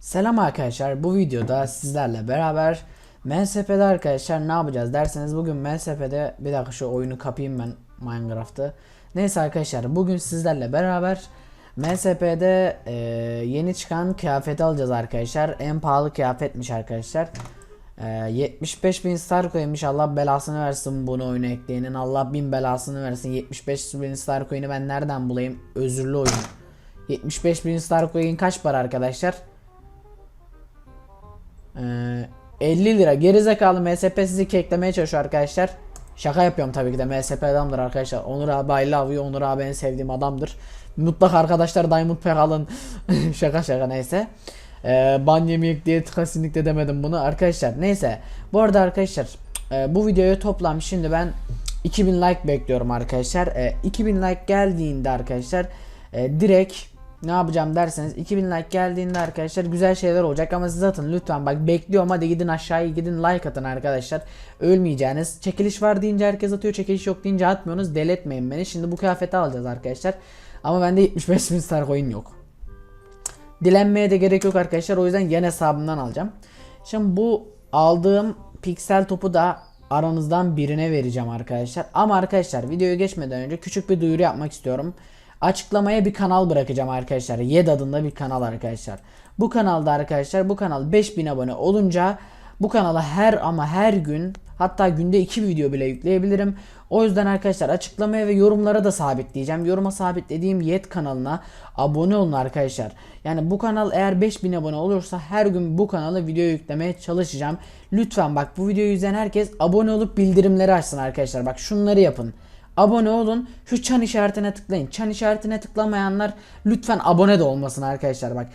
Selam arkadaşlar bu videoda sizlerle beraber MSP'de arkadaşlar ne yapacağız derseniz bugün MSP'de bir dakika şu oyunu kapayım ben Minecraft'ı. Neyse arkadaşlar bugün sizlerle beraber MSP'de e, yeni çıkan kıyafeti alacağız arkadaşlar. En pahalı kıyafetmiş arkadaşlar. E, 75 bin star koymuş Allah belasını versin bunu oyuna ekleyenin Allah bin belasını versin 75 bin star coin'i ben nereden bulayım özürlü oyun 75 bin star coin kaç para arkadaşlar ee, 50 lira gerizekalı MSP sizi keklemeye çalışıyor arkadaşlar. Şaka yapıyorum tabii ki de MSP adamdır arkadaşlar. Onur abi I love you. Onur abi en sevdiğim adamdır. Mutlaka arkadaşlar Diamond Pack alın. şaka şaka neyse. Ee, ban yemeyek diye kesinlikle demedim bunu. Arkadaşlar. Neyse. Bu arada arkadaşlar e, bu videoya toplam şimdi ben 2000 like bekliyorum arkadaşlar. E, 2000 like geldiğinde arkadaşlar e, direkt ne yapacağım derseniz 2000 like geldiğinde arkadaşlar güzel şeyler olacak. Ama siz atın lütfen bak bekliyorum hadi gidin aşağıya gidin like atın arkadaşlar. Ölmeyeceğiniz. Çekiliş var deyince herkes atıyor çekiliş yok deyince atmıyorsunuz. Deli etmeyin beni. Şimdi bu kıyafeti alacağız arkadaşlar. Ama bende 75 bin star coin yok dilenmeye de gerek yok arkadaşlar o yüzden yan hesabımdan alacağım şimdi bu aldığım piksel topu da aranızdan birine vereceğim arkadaşlar ama arkadaşlar videoya geçmeden önce küçük bir duyuru yapmak istiyorum Açıklamaya bir kanal bırakacağım arkadaşlar. Yed adında bir kanal arkadaşlar. Bu kanalda arkadaşlar bu kanal 5000 abone olunca bu kanala her ama her gün hatta günde 2 video bile yükleyebilirim. O yüzden arkadaşlar açıklamaya ve yorumlara da sabitleyeceğim. Yoruma sabitlediğim Yet kanalına abone olun arkadaşlar. Yani bu kanal eğer 5000 abone olursa her gün bu kanala video yüklemeye çalışacağım. Lütfen bak bu videoyu izleyen herkes abone olup bildirimleri açsın arkadaşlar. Bak şunları yapın. Abone olun. Şu çan işaretine tıklayın. Çan işaretine tıklamayanlar lütfen abone de olmasın arkadaşlar bak.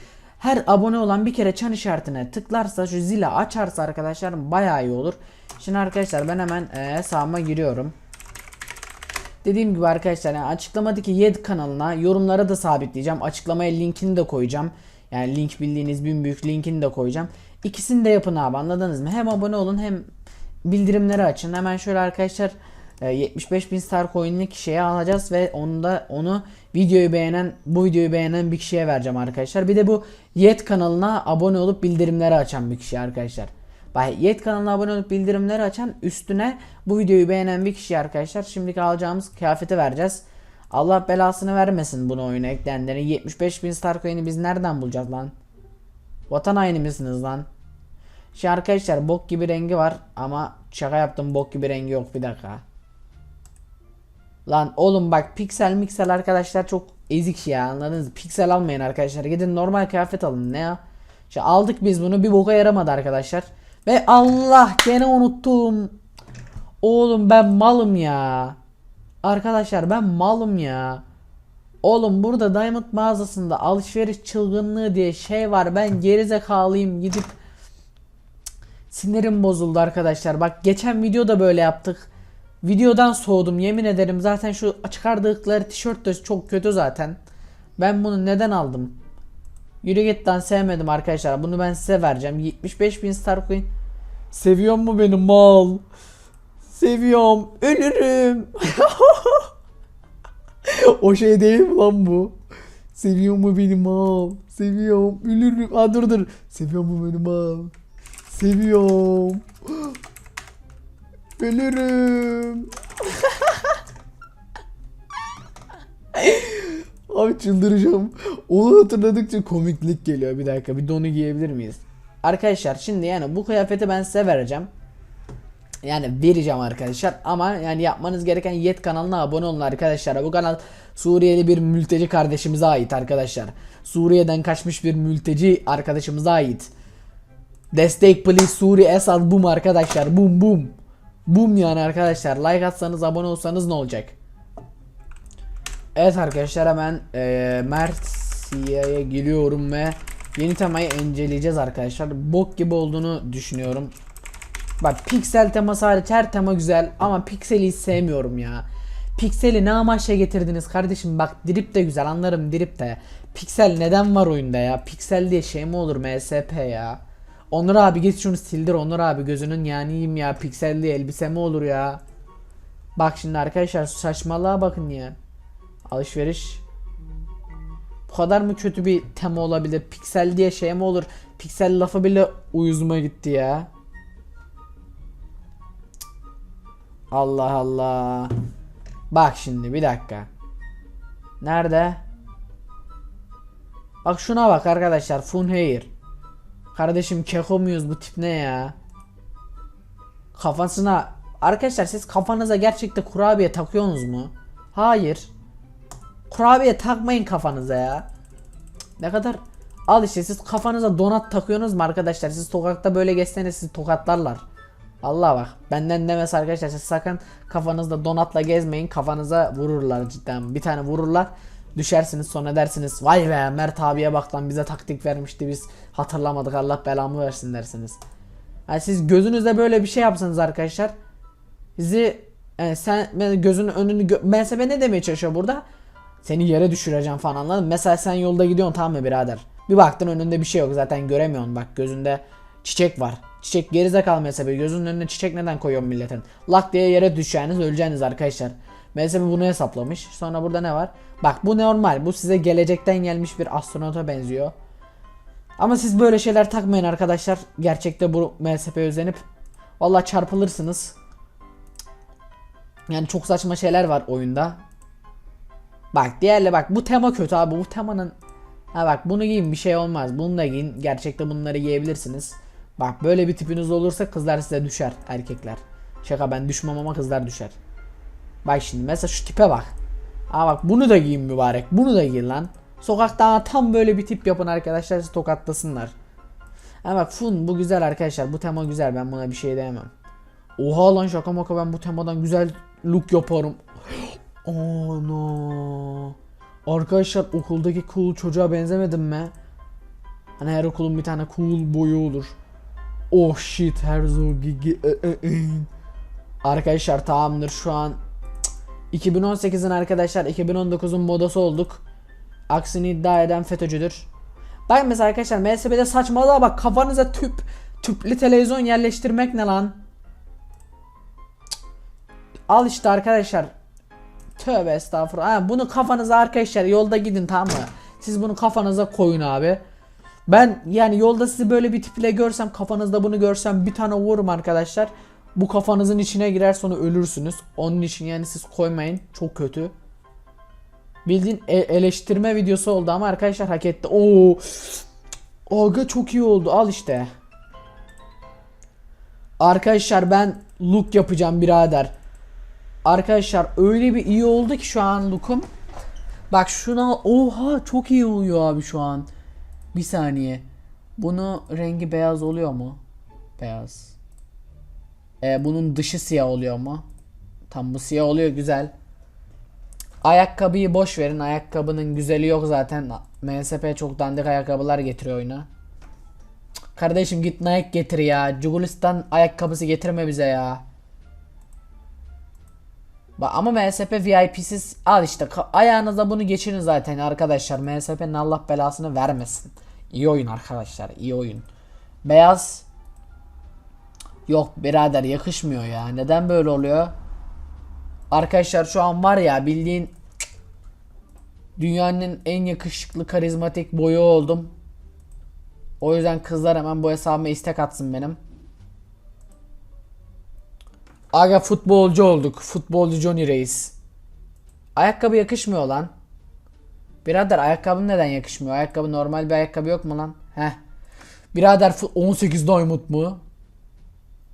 Her abone olan bir kere çan işaretine tıklarsa şu zili açarsa arkadaşlar bayağı iyi olur. Şimdi arkadaşlar ben hemen e, hesabıma giriyorum. Dediğim gibi arkadaşlar yani açıklamadaki Yed kanalına yorumlara da sabitleyeceğim. Açıklamaya linkini de koyacağım. Yani link bildiğiniz bin büyük linkini de koyacağım. İkisini de yapın abi anladınız mı? Hem abone olun hem bildirimleri açın. Hemen şöyle arkadaşlar 75 bin star coin'li kişiye alacağız ve onu da onu videoyu beğenen bu videoyu beğenen bir kişiye vereceğim arkadaşlar. Bir de bu Yet kanalına abone olup bildirimleri açan bir kişi arkadaşlar. Bak Yet kanalına abone olup bildirimleri açan üstüne bu videoyu beğenen bir kişi arkadaşlar. Şimdiki alacağımız kıyafeti vereceğiz. Allah belasını vermesin bunu oyuna ekleyenlerin. 75 bin star coin'i biz nereden bulacağız lan? Vatan haini misiniz lan? Şey arkadaşlar bok gibi rengi var ama şaka yaptım bok gibi rengi yok bir dakika. Lan oğlum bak piksel miksel arkadaşlar çok ezik ya anladınız? Piksel almayın arkadaşlar. Gidin normal kıyafet alın ne ya? İşte aldık biz bunu bir boka yaramadı arkadaşlar. Ve Allah gene unuttum. Oğlum ben malım ya. Arkadaşlar ben malım ya. Oğlum burada Diamond mağazasında alışveriş çılgınlığı diye şey var. Ben gerizekalıyım gidip Sinirim bozuldu arkadaşlar. Bak geçen videoda böyle yaptık. Videodan soğudum yemin ederim. Zaten şu çıkardıkları tişört de çok kötü zaten. Ben bunu neden aldım? Yürü sevmedim arkadaşlar. Bunu ben size vereceğim. 75 bin star coin. Seviyor mu beni mal? Seviyorum. Ölürüm. o şey değil mi lan bu? Seviyor mu beni mal? Seviyorum. Ölürüm. Aa dur dur. Seviyor mu beni mal? Seviyorum. Ölürüm. Abi çıldıracağım. Onu hatırladıkça komiklik geliyor. Bir dakika bir donu giyebilir miyiz? Arkadaşlar şimdi yani bu kıyafeti ben size vereceğim. Yani vereceğim arkadaşlar ama yani yapmanız gereken Yet kanalına abone olun arkadaşlar. Bu kanal Suriyeli bir mülteci kardeşimize ait arkadaşlar. Suriye'den kaçmış bir mülteci arkadaşımıza ait. Destek please Suriye Esad boom arkadaşlar. Boom boom. Boom yani arkadaşlar. Like atsanız abone olsanız ne olacak? Evet arkadaşlar hemen e, Mersiye'ye geliyorum ve yeni temayı inceleyeceğiz arkadaşlar. Bok gibi olduğunu düşünüyorum. Bak piksel teması hariç her tema güzel ama pikseli sevmiyorum ya. Pikseli ne amaçla getirdiniz kardeşim bak drip de güzel anlarım drip de. Piksel neden var oyunda ya? Piksel diye şey mi olur MSP ya? Onur abi git şunu sildir Onur abi gözünün yaniyim ya pikselli elbise mi olur ya? Bak şimdi arkadaşlar saçmalığa bakın ya. Alışveriş. Bu kadar mı kötü bir tema olabilir? Piksel diye şey mi olur? Piksel lafı bile uyuzuma gitti ya. Allah Allah. Bak şimdi bir dakika. Nerede? Bak şuna bak arkadaşlar. Fun hair. Kardeşim keko muyuz bu tip ne ya? Kafasına Arkadaşlar siz kafanıza gerçekten kurabiye takıyorsunuz mu? Hayır. Kurabiye takmayın kafanıza ya. Ne kadar Al işte siz kafanıza donat takıyorsunuz mu arkadaşlar? Siz sokakta böyle geçseniz sizi tokatlarlar. Allah bak benden demez arkadaşlar siz sakın kafanızda donatla gezmeyin kafanıza vururlar cidden bir tane vururlar düşersiniz sonra dersiniz vay be Mert abiye bak lan bize taktik vermişti biz hatırlamadık Allah belamı versin dersiniz. Yani siz gözünüzde böyle bir şey yapsanız arkadaşlar sizi yani sen ben gözünün önünü gö mesela ne demeye çalışıyor burada? Seni yere düşüreceğim falan anladın? Mesela sen yolda gidiyorsun tamam mı birader? Bir baktın önünde bir şey yok zaten göremiyorsun bak gözünde çiçek var. Çiçek gerizekalı mesela gözünün önüne çiçek neden koyuyorsun milletin? Lak diye yere düşeceğiniz öleceğiniz arkadaşlar. Mesela bunu hesaplamış. Sonra burada ne var? Bak bu normal. Bu size gelecekten gelmiş bir astronota benziyor. Ama siz böyle şeyler takmayın arkadaşlar. Gerçekte bu MSP özenip Vallahi çarpılırsınız. Yani çok saçma şeyler var oyunda. Bak diğerle bak bu tema kötü abi. Bu temanın Ha bak bunu giyin bir şey olmaz. Bunu da giyin. Gerçekte bunları giyebilirsiniz. Bak böyle bir tipiniz olursa kızlar size düşer erkekler. Şaka ben düşmem ama kızlar düşer. Bak şimdi mesela şu tipe bak. Aa bak bunu da giyin mübarek. Bunu da giyin lan. Sokakta tam böyle bir tip yapın arkadaşlar sizi tokatlasınlar. Bak fun bu güzel arkadaşlar. Bu tema güzel ben buna bir şey diyemem. Oha lan şaka maka ben bu temadan güzel look yaparım. No. Arkadaşlar okuldaki cool çocuğa benzemedim mi? Hani her okulun bir tane cool boyu olur. Oh shit Herzog e, e, e. Arkadaşlar tamamdır şu an 2018'in arkadaşlar 2019'un modası olduk. Aksini iddia eden FETÖ'cüdür. Bak mesela arkadaşlar MSB'de saçmalığa bak kafanıza tüp tüplü televizyon yerleştirmek ne lan? Cık. Al işte arkadaşlar. Tövbe estağfurullah. Ha, bunu kafanıza arkadaşlar yolda gidin tamam mı? Siz bunu kafanıza koyun abi. Ben yani yolda sizi böyle bir tiple görsem kafanızda bunu görsem bir tane vururum arkadaşlar. Bu kafanızın içine girer sonra ölürsünüz. Onun için yani siz koymayın. Çok kötü. Bildiğin e- eleştirme videosu oldu ama arkadaşlar hak etti. Oo. Aga çok iyi oldu. Al işte. Arkadaşlar ben look yapacağım birader. Arkadaşlar öyle bir iyi oldu ki şu an look'um. Bak şuna oha çok iyi oluyor abi şu an. Bir saniye. Bunu rengi beyaz oluyor mu? Beyaz. Ee, bunun dışı siyah oluyor mu? Tam bu siyah oluyor güzel. Ayakkabıyı boş verin. Ayakkabının güzeli yok zaten. MSP çok dandik ayakkabılar getiriyor oyuna. Kardeşim git Nike getir ya. Cugulistan ayakkabısı getirme bize ya. Ba- Ama MSP VIP'siz al işte ayağınıza bunu geçirin zaten arkadaşlar. MSP'nin Allah belasını vermesin. İyi oyun arkadaşlar iyi oyun. Beyaz Yok birader yakışmıyor ya. Neden böyle oluyor? Arkadaşlar şu an var ya bildiğin dünyanın en yakışıklı karizmatik boyu oldum. O yüzden kızlar hemen bu hesabıma istek atsın benim. Aga futbolcu olduk. Futbolcu Johnny Reis. Ayakkabı yakışmıyor lan. Birader ayakkabın neden yakışmıyor? Ayakkabı normal bir ayakkabı yok mu lan? Heh. Birader fu- 18 diamond mu?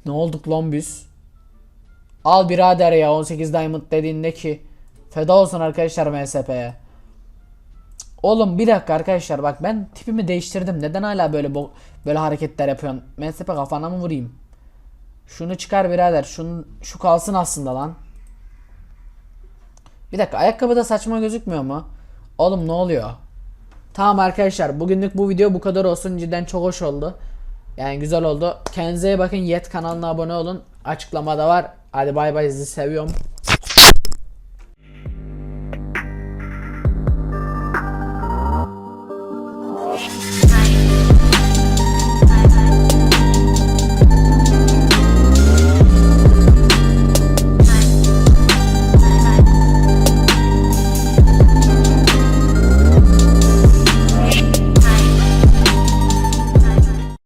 Ne olduk lan biz? Al birader ya 18 diamond dediğinde ki feda olsun arkadaşlar MSP'ye. Oğlum bir dakika arkadaşlar bak ben tipimi değiştirdim. Neden hala böyle böyle hareketler yapıyorsun? MSP kafana mı vurayım? Şunu çıkar birader. Şunu şu kalsın aslında lan. Bir dakika ayakkabı da saçma gözükmüyor mu? Oğlum ne oluyor? Tamam arkadaşlar bugünlük bu video bu kadar olsun. Cidden çok hoş oldu. Yani güzel oldu. Kendinize iyi bakın. Yet kanalına abone olun. Açıklamada var. Hadi bay bay sizi seviyorum.